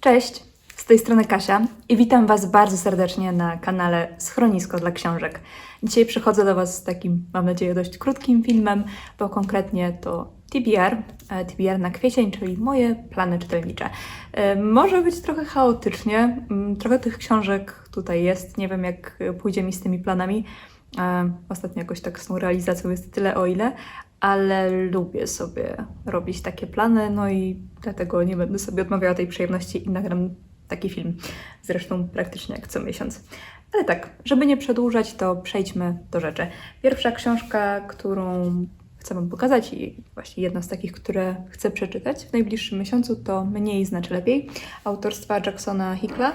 Cześć, z tej strony Kasia i witam Was bardzo serdecznie na kanale Schronisko dla Książek. Dzisiaj przychodzę do Was z takim, mam nadzieję, dość krótkim filmem, bo konkretnie to TBR, e, TBR na kwiecień, czyli moje plany czytelnicze. E, Może być trochę chaotycznie, mm, trochę tych książek tutaj jest, nie wiem jak pójdzie mi z tymi planami. E, Ostatnio jakoś tak z tą realizacją jest tyle o ile, ale lubię sobie robić takie plany, no i dlatego nie będę sobie odmawiała tej przyjemności i nagram taki film. Zresztą praktycznie jak co miesiąc. Ale tak, żeby nie przedłużać, to przejdźmy do rzeczy. Pierwsza książka, którą chcę Wam pokazać i właśnie jedna z takich, które chcę przeczytać w najbliższym miesiącu, to Mniej znaczy lepiej, autorstwa Jacksona Hickla.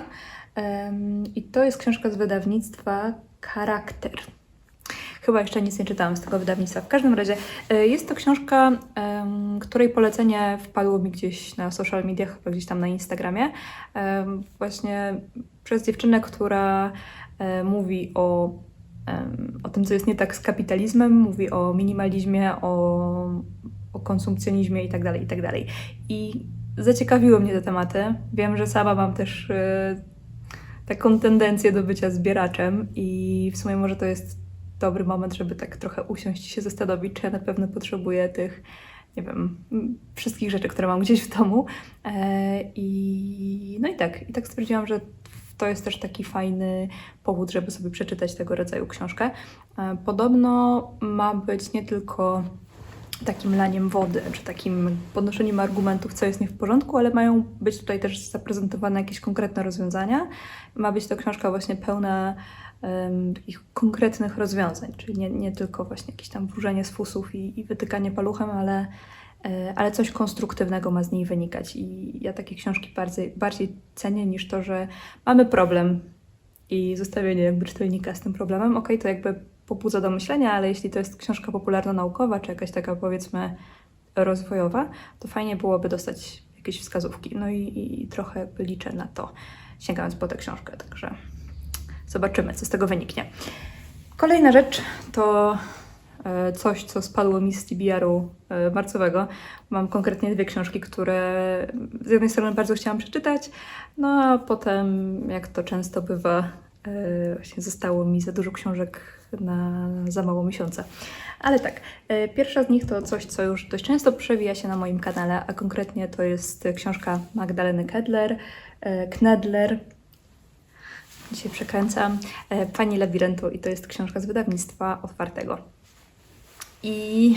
I to jest książka z wydawnictwa Charakter. Chyba jeszcze nic nie czytałam z tego wydawnictwa. W każdym razie e, jest to książka, której polecenie wpadło mi gdzieś na social mediach, chyba gdzieś tam na Instagramie. Właśnie przez dziewczynę, która e, mówi o, o tym, co jest nie tak z kapitalizmem, mówi o minimalizmie, o, o konsumpcjonizmie itd., itd. I zaciekawiły mnie te tematy. Wiem, że sama mam też e, taką tendencję do bycia zbieraczem i w sumie może to jest dobry moment, żeby tak trochę usiąść i się zastanowić, czy ja na pewno potrzebuję tych, nie wiem, wszystkich rzeczy, które mam gdzieś w domu. E, I no i tak, i tak stwierdziłam, że to jest też taki fajny powód, żeby sobie przeczytać tego rodzaju książkę. E, Podobno ma być nie tylko takim laniem wody, czy takim podnoszeniem argumentów, co jest nie w porządku, ale mają być tutaj też zaprezentowane jakieś konkretne rozwiązania. Ma być to książka właśnie pełna em, takich konkretnych rozwiązań, czyli nie, nie tylko właśnie jakieś tam wróżenie z fusów i, i wytykanie paluchem, ale, e, ale coś konstruktywnego ma z niej wynikać. I ja takie książki bardziej, bardziej cenię niż to, że mamy problem i zostawienie jakby czytelnika z tym problemem. Okej, to jakby pobudza do myślenia, ale jeśli to jest książka popularno-naukowa, czy jakaś taka powiedzmy rozwojowa, to fajnie byłoby dostać jakieś wskazówki. No i, i trochę jakby liczę na to, sięgając po tę książkę, także zobaczymy, co z tego wyniknie. Kolejna rzecz to e, coś, co spadło mi z TBR-u e, marcowego. Mam konkretnie dwie książki, które z jednej strony bardzo chciałam przeczytać, no a potem, jak to często bywa, e, właśnie zostało mi za dużo książek na za mało miesiąca. Ale tak, e, pierwsza z nich to coś, co już dość często przewija się na moim kanale, a konkretnie to jest książka Magdaleny Kedler, e, Knedler. Dzisiaj przekręcam. e, Pani Labiryntu i to jest książka z wydawnictwa otwartego. I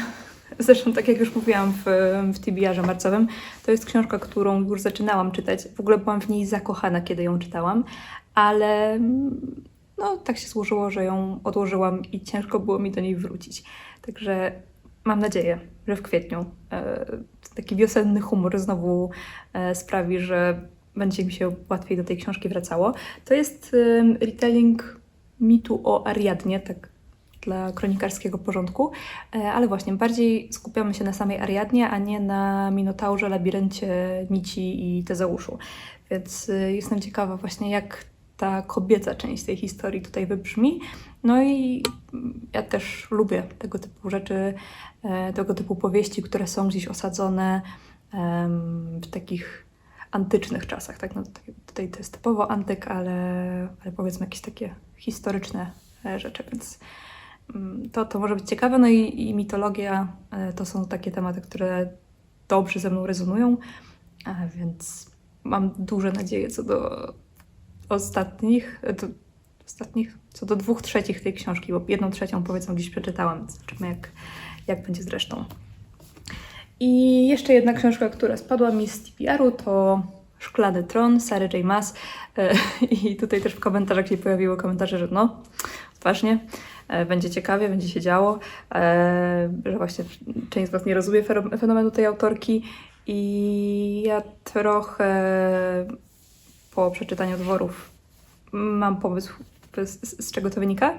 zresztą, tak jak już mówiłam w, w TBR-ze marcowym, to jest książka, którą już zaczynałam czytać. W ogóle byłam w niej zakochana, kiedy ją czytałam, ale no, tak się złożyło, że ją odłożyłam i ciężko było mi do niej wrócić. Także mam nadzieję, że w kwietniu e, taki wiosenny humor znowu e, sprawi, że będzie mi się łatwiej do tej książki wracało. To jest retelling mitu o Ariadnie, tak dla kronikarskiego porządku, e, ale właśnie bardziej skupiamy się na samej Ariadnie, a nie na Minotaurze, Labiryncie, Nici i Tezeuszu. Więc jestem ciekawa właśnie jak ta kobieca część tej historii tutaj wybrzmi. No i ja też lubię tego typu rzeczy, e, tego typu powieści, które są gdzieś osadzone w takich antycznych czasach. Tak? No, tutaj- to jest typowo antyk, ale, ale powiedzmy jakieś takie historyczne e, rzeczy, więc mm, to, to może być ciekawe. No i, i mitologia e, to są takie tematy, które dobrze ze mną rezonują, więc mam duże nadzieje co do ostatnich, e, ostatnich, co do dwóch trzecich tej książki, bo jedną trzecią powiedzmy gdzieś przeczytałam, zobaczymy jak, jak będzie z resztą. I jeszcze jedna książka, która spadła mi z TBR-u, to Szklany Tron, Sary J. Maas. E, I tutaj też w komentarzach się pojawiły komentarze, że no, ważnie, e, będzie ciekawie, będzie się działo, że właśnie część z Was nie rozumie fenomenu tej autorki i ja trochę po przeczytaniu dworów mam pomysł, z, z czego to wynika.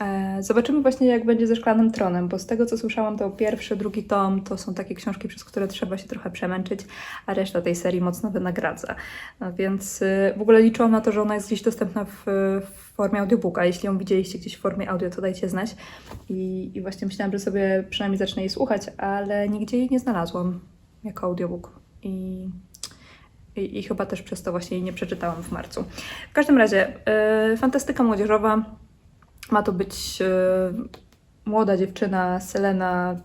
E, Zobaczymy właśnie, jak będzie ze Szklanym Tronem, bo z tego, co słyszałam, to pierwszy, drugi tom to są takie książki, przez które trzeba się trochę przemęczyć, a reszta tej serii mocno wynagradza. No więc y, w ogóle liczyłam na to, że ona jest gdzieś dostępna w, w formie audiobooka. Jeśli ją widzieliście gdzieś w formie audio, to dajcie znać. I, I właśnie myślałam, że sobie przynajmniej zacznę jej słuchać, ale nigdzie jej nie znalazłam jako audiobook. I i, i chyba też przez to właśnie jej nie przeczytałam w marcu. W każdym razie, e, fantastyka młodzieżowa. Ma to być e, młoda dziewczyna, Selena,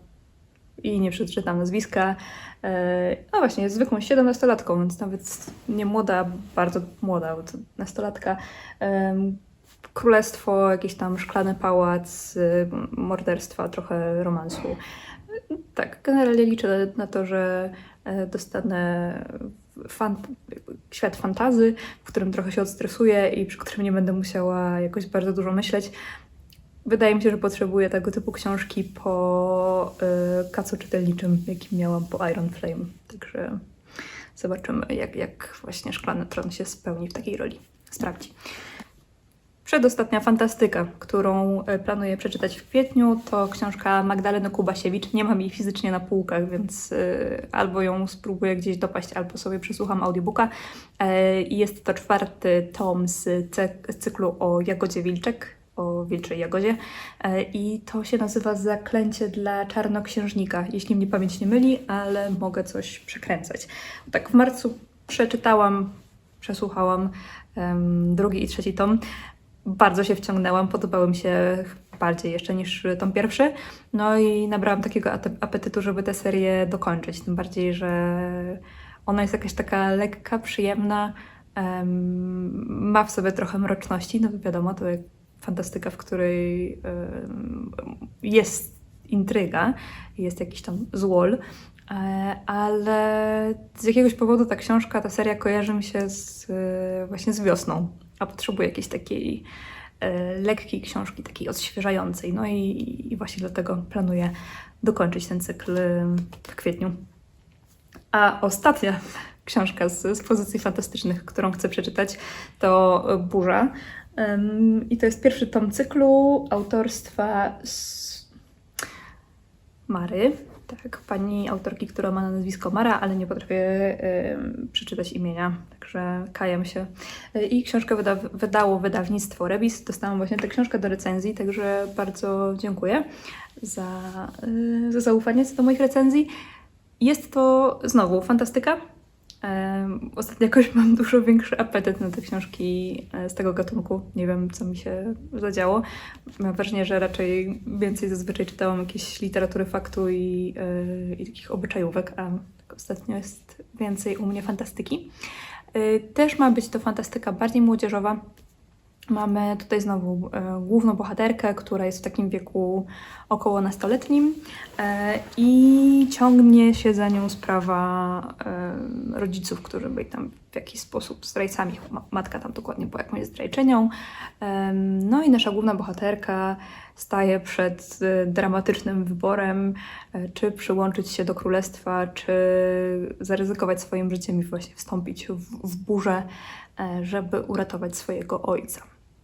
i nie przeczytam nazwiska. E, No właśnie, jest zwykłą 17-latką, więc nawet nie młoda, bardzo młoda, bo to nastolatka. Królestwo, jakiś tam szklany pałac, morderstwa, trochę romansu. Tak, generalnie liczę na to, że dostanę fan, świat fantazy, w którym trochę się odstresuję i przy którym nie będę musiała jakoś bardzo dużo myśleć. Wydaje mi się, że potrzebuję tego typu książki po y, kacu czytelniczym, jakim miałam po Iron Flame. Także zobaczymy, jak, jak właśnie Szklany Tron się spełni w takiej roli. Sprawdzi. Przedostatnia fantastyka, którą e, planuję przeczytać w kwietniu, to książka Magdaleny Kubasiewicz. Nie mam jej fizycznie na półkach, więc y, albo ją spróbuję gdzieś dopaść, albo sobie przesłucham audiobooka. E, jest to czwarty tom z cy- cyklu o Jagodzie Wilczek, o Wilczej Jagodzie. E, I to się nazywa Zaklęcie dla Czarnoksiężnika, jeśli mnie pamięć nie myli, ale mogę coś przekręcać. Tak w marcu przeczytałam, przesłuchałam drugi i trzeci tom. Bardzo się wciągnęłam, podobały mi się bardziej jeszcze niż tom pierwszy. No i nabrałam takiego apetytu, żeby tę serię dokończyć. Tym bardziej, że ona jest jakaś taka lekka, przyjemna, em, ma w sobie trochę mroczności. No wiadomo, to jak fantastyka, w której em, jest intryga, jest jakiś tam złol, e, ale z jakiegoś powodu ta książka, ta seria kojarzy mi się z, e, właśnie z wiosną, a potrzebuję jakiejś takiej e, lekkiej książki, takiej odświeżającej. No i, i właśnie dlatego planuję dokończyć ten cykl e, w kwietniu. A ostatnia książka z, z pozycji fantastycznych, którą chcę przeczytać, to Burza. Ym, I to jest pierwszy tom cyklu autorstwa Mary. Tak, pani autorki, która ma na nazwisko Mara, ale nie potrafię ym, przeczytać imienia, także kajam się. Y, I książkę wyda wydało wydawnictwo Rebis. Dostałam właśnie tę książkę do recenzji, także bardzo dziękuję za, y, za zaufanie co do moich recenzji. Jest to znowu fantastyka. Ostatnio jakoś mam dużo większy apetyt na te książki e, z tego gatunku. Nie wiem, co mi się zadziało. Mam wrażenie, że raczej więcej zazwyczaj czytałam jakieś literatury faktu i, e, i takich obyczajówek, a tak ostatnio jest więcej u mnie fantastyki. E, Też ma być to fantastyka bardziej młodzieżowa. Mamy tutaj znowu główną bohaterkę, która jest w takim wieku około nastoletnim e, i ciągnie się za nią sprawa e, rodziców, którzy byli tam w jakiś sposób zdrajcami. Ma- Matka tam dokładnie była jakąś zdrajczynią. No i nasza główna bohaterka staje przed e, dramatycznym wyborem, czy przyłączyć się do królestwa, czy zaryzykować swoim życiem i właśnie wstąpić w, w burzę, żeby uratować swojego ojca.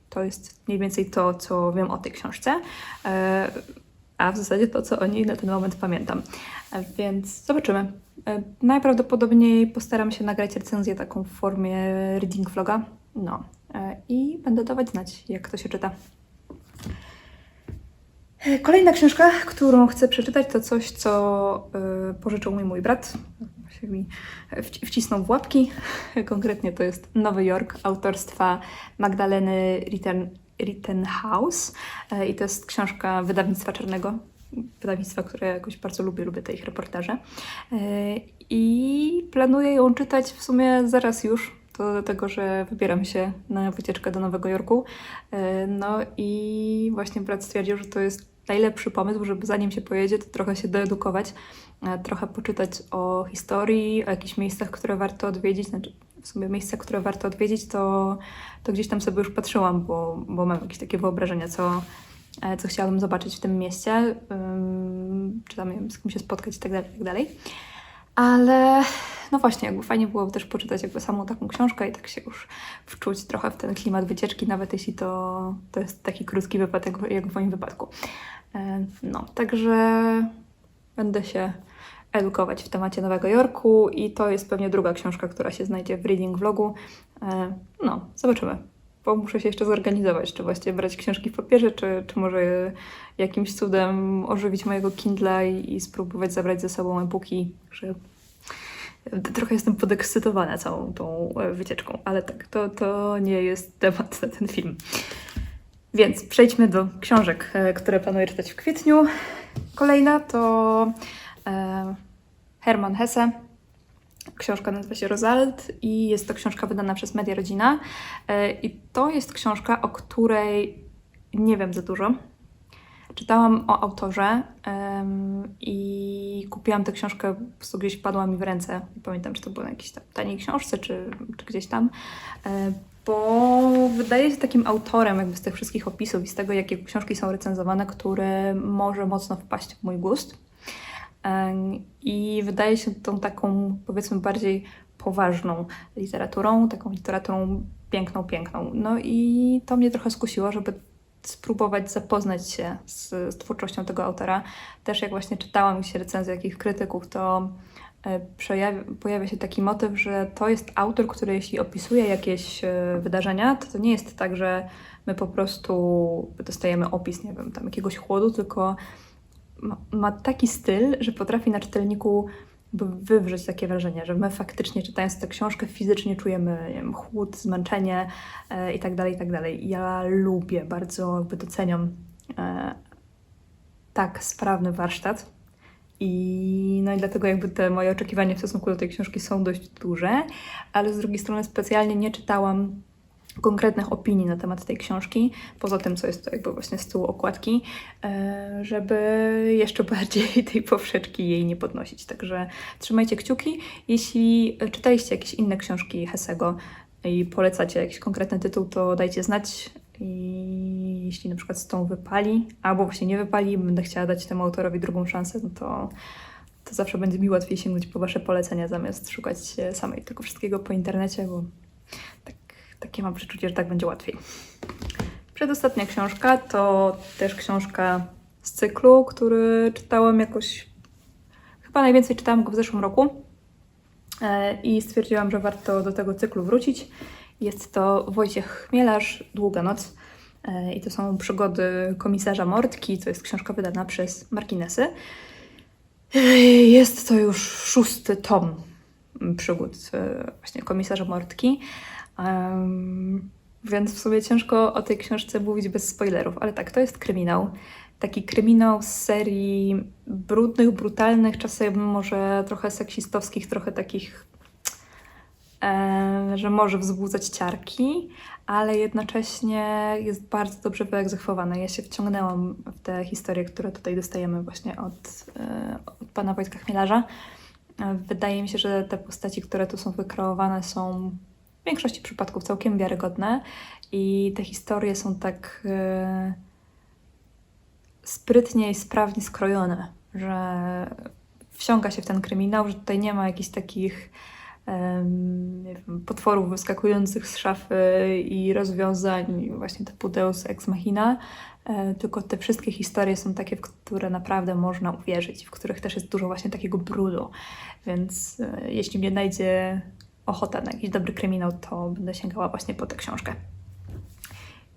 To jest mniej więcej to, co wiem o tej książce, a w zasadzie to, co o niej na ten moment pamiętam. Więc zobaczymy. E, Najprawdopodobniej postaram się nagrać recenzję taką w formie reading vloga. No e, i będę dawać znać, jak to się czyta. E, Kolejna książka, którą chcę przeczytać, to coś, co pożyczył mi mój brat. Się mi wci- wcisnął w łapki. Konkretnie to jest Nowy Jork autorstwa Magdaleny Ritten, Rittenhouse. E, I to jest książka wydawnictwa czarnego. Wydawnictwa, które jakoś bardzo lubię, lubię te ich reportaże. E, I planuję ją czytać w sumie zaraz już. To dlatego, że wybieram się na wycieczkę do Nowego Jorku. E, No i właśnie brat stwierdził, że to jest najlepszy pomysł, żeby zanim się pojedzie, to trochę się doedukować, trochę poczytać o historii, o jakichś miejscach, które warto odwiedzić. Znaczy, w sumie miejsca, które warto odwiedzić, to, to gdzieś tam sobie już patrzyłam, bo, bo mam jakieś takie wyobrażenia, co, e, co chciałabym zobaczyć w tym mieście, ym, czy tam wiem, z kim się spotkać i tak dalej, tak dalej. Ale no właśnie, jakby fajnie było też poczytać jakby samą taką książkę i tak się już wczuć trochę w ten klimat wycieczki, nawet jeśli to, to jest taki krótki wypad, jak, jak w moim wypadku. E, No, także będę się edukować w temacie Nowego Jorku i to jest pewnie druga książka, która się znajdzie w reading vlogu. E, No, zobaczymy. Bo muszę się jeszcze zorganizować, czy właściwie brać książki w papierze, czy, czy może jakimś cudem ożywić mojego Kindla i, i spróbować zabrać ze sobą e-booki, że Trochę jestem podekscytowana całą tą e, wycieczką, ale tak, to, to nie jest temat na ten film. Więc przejdźmy do książek, e, które planuję czytać w kwietniu. Kolejna to e, Hermann Hesse. Książka nazywa się Rosald i jest to książka wydana przez Media Rodzina. E, I to jest książka, o której nie wiem za dużo. Czytałam o autorze em, i kupiłam tę książkę, po prostu gdzieś padła mi w ręce. Nie pamiętam, czy to było na jakiejś tam taniej książce, czy, czy gdzieś tam. E, bo wydaje się takim autorem jakby z tych wszystkich opisów i z tego, jakie książki są recenzowane, który może mocno wpaść w mój gust. I wydaje się tą taką, powiedzmy, bardziej poważną literaturą, taką literaturą piękną, piękną. No i to mnie trochę skusiło, żeby spróbować zapoznać się z, z twórczością tego autora. Też jak właśnie czytałam się recenzje jakichś krytyków, to e, pojawia się taki motyw, że to jest autor, który jeśli opisuje jakieś e, wydarzenia, to to nie jest tak, że my po prostu dostajemy opis, nie wiem, tam jakiegoś chłodu, tylko ma, taki styl, że potrafi na czytelniku wywrzeć takie wrażenie, że my faktycznie czytając tę książkę fizycznie czujemy wiem, chłód, zmęczenie e, i tak dalej, i tak. Ja lubię, bardzo jakby doceniam e, tak sprawny warsztat. I, no i dlatego jakby te moje oczekiwania w stosunku do tej książki są dość duże, ale z drugiej strony specjalnie nie czytałam konkretnych opinii na temat tej książki, poza tym, co jest to jakby właśnie z tyłu okładki, e, żeby jeszcze bardziej tej powszeczki jej nie podnosić. Także trzymajcie kciuki. Jeśli czytaliście jakieś inne książki Hessego i polecacie jakiś konkretny tytuł, to dajcie znać. I jeśli na przykład z tą wypali, albo właśnie nie wypali, będę chciała dać temu autorowi drugą szansę, no to, to zawsze będzie mi łatwiej sięgnąć po Wasze polecenia, zamiast szukać samej tego wszystkiego po internecie, bo takie mam przeczucie, że tak będzie łatwiej. Przedostatnia książka to też książka z cyklu, który czytałam jakoś. Chyba najwięcej czytałam go w zeszłym roku e, i stwierdziłam, że warto do tego cyklu wrócić. Jest to Wojciech Chmielarz, Długa Noc. E, I to są przygody komisarza Mortki. To jest książka wydana przez Marginesy. E, Jest to już szósty tom przygód właśnie komisarza Mortki. Em, więc w sumie ciężko o tej książce mówić bez spoilerów, ale tak, to jest kryminał. Taki kryminał z serii brudnych, brutalnych, czasem może trochę seksistowskich, trochę takich, e, że może wzbudzać ciarki, ale jednocześnie jest bardzo dobrze wyegzekwowany. Ja się wciągnęłam w te historie, które tutaj dostajemy właśnie od, e, od pana Wojtka Chmielarza. Wydaje mi się, że te postaci, które tu są wykreowane, są w większości przypadków całkiem wiarygodne. I te historie są tak e, sprytnie i sprawnie skrojone, że wsiąka się w ten kryminał, że tutaj nie ma jakichś takich potworów wyskakujących z szafy i rozwiązań właśnie typu Deus Ex Machina, e, tylko te wszystkie historie są takie, w które naprawdę można uwierzyć, w których też jest dużo właśnie takiego brudu, więc e, jeśli mnie znajdzie ochota na jakiś dobry kryminał, to będę sięgała właśnie po tę książkę.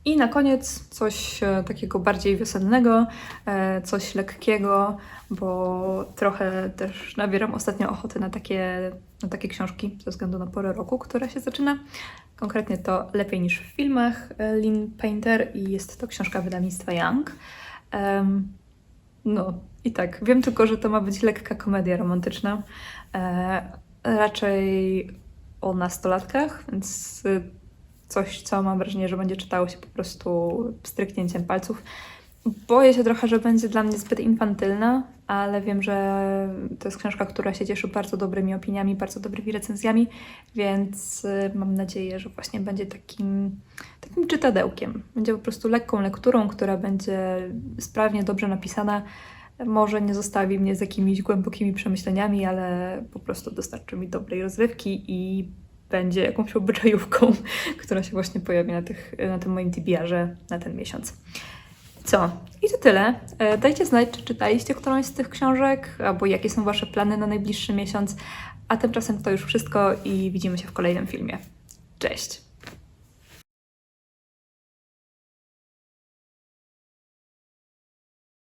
I na koniec coś e, takiego bardziej wiosennego, e, coś lekkiego, bo trochę też nabieram ostatnio ochoty na takie, na takie książki ze względu na porę roku, która się zaczyna. Konkretnie to Lepiej niż w filmach e, Lynn Painter i jest to książka wydawnictwa Young. No i tak, wiem tylko, że to ma być lekka komedia romantyczna. Raczej o nastolatkach, więc y, coś, co mam wrażenie, że będzie czytało się po prostu stryknięciem palców. Boję się trochę, że będzie dla mnie zbyt infantylna, ale wiem, że to jest książka, która się cieszy bardzo dobrymi opiniami, bardzo dobrymi recenzjami, więc y, mam nadzieję, że właśnie będzie takim, takim czytadełkiem. Będzie po prostu lekką lekturą, która będzie sprawnie, dobrze napisana. Może nie zostawi mnie z jakimiś głębokimi przemyśleniami, ale po prostu dostarczy mi dobrej rozrywki i będzie jakąś obyczajówką, która się właśnie pojawi na, tych, na tym moim TBR-ze na ten miesiąc. Co? I to tyle. E, Dajcie znać, czy czytaliście którąś z tych książek, albo jakie są Wasze plany na najbliższy miesiąc. A tymczasem to już wszystko i widzimy się w kolejnym filmie. Cześć!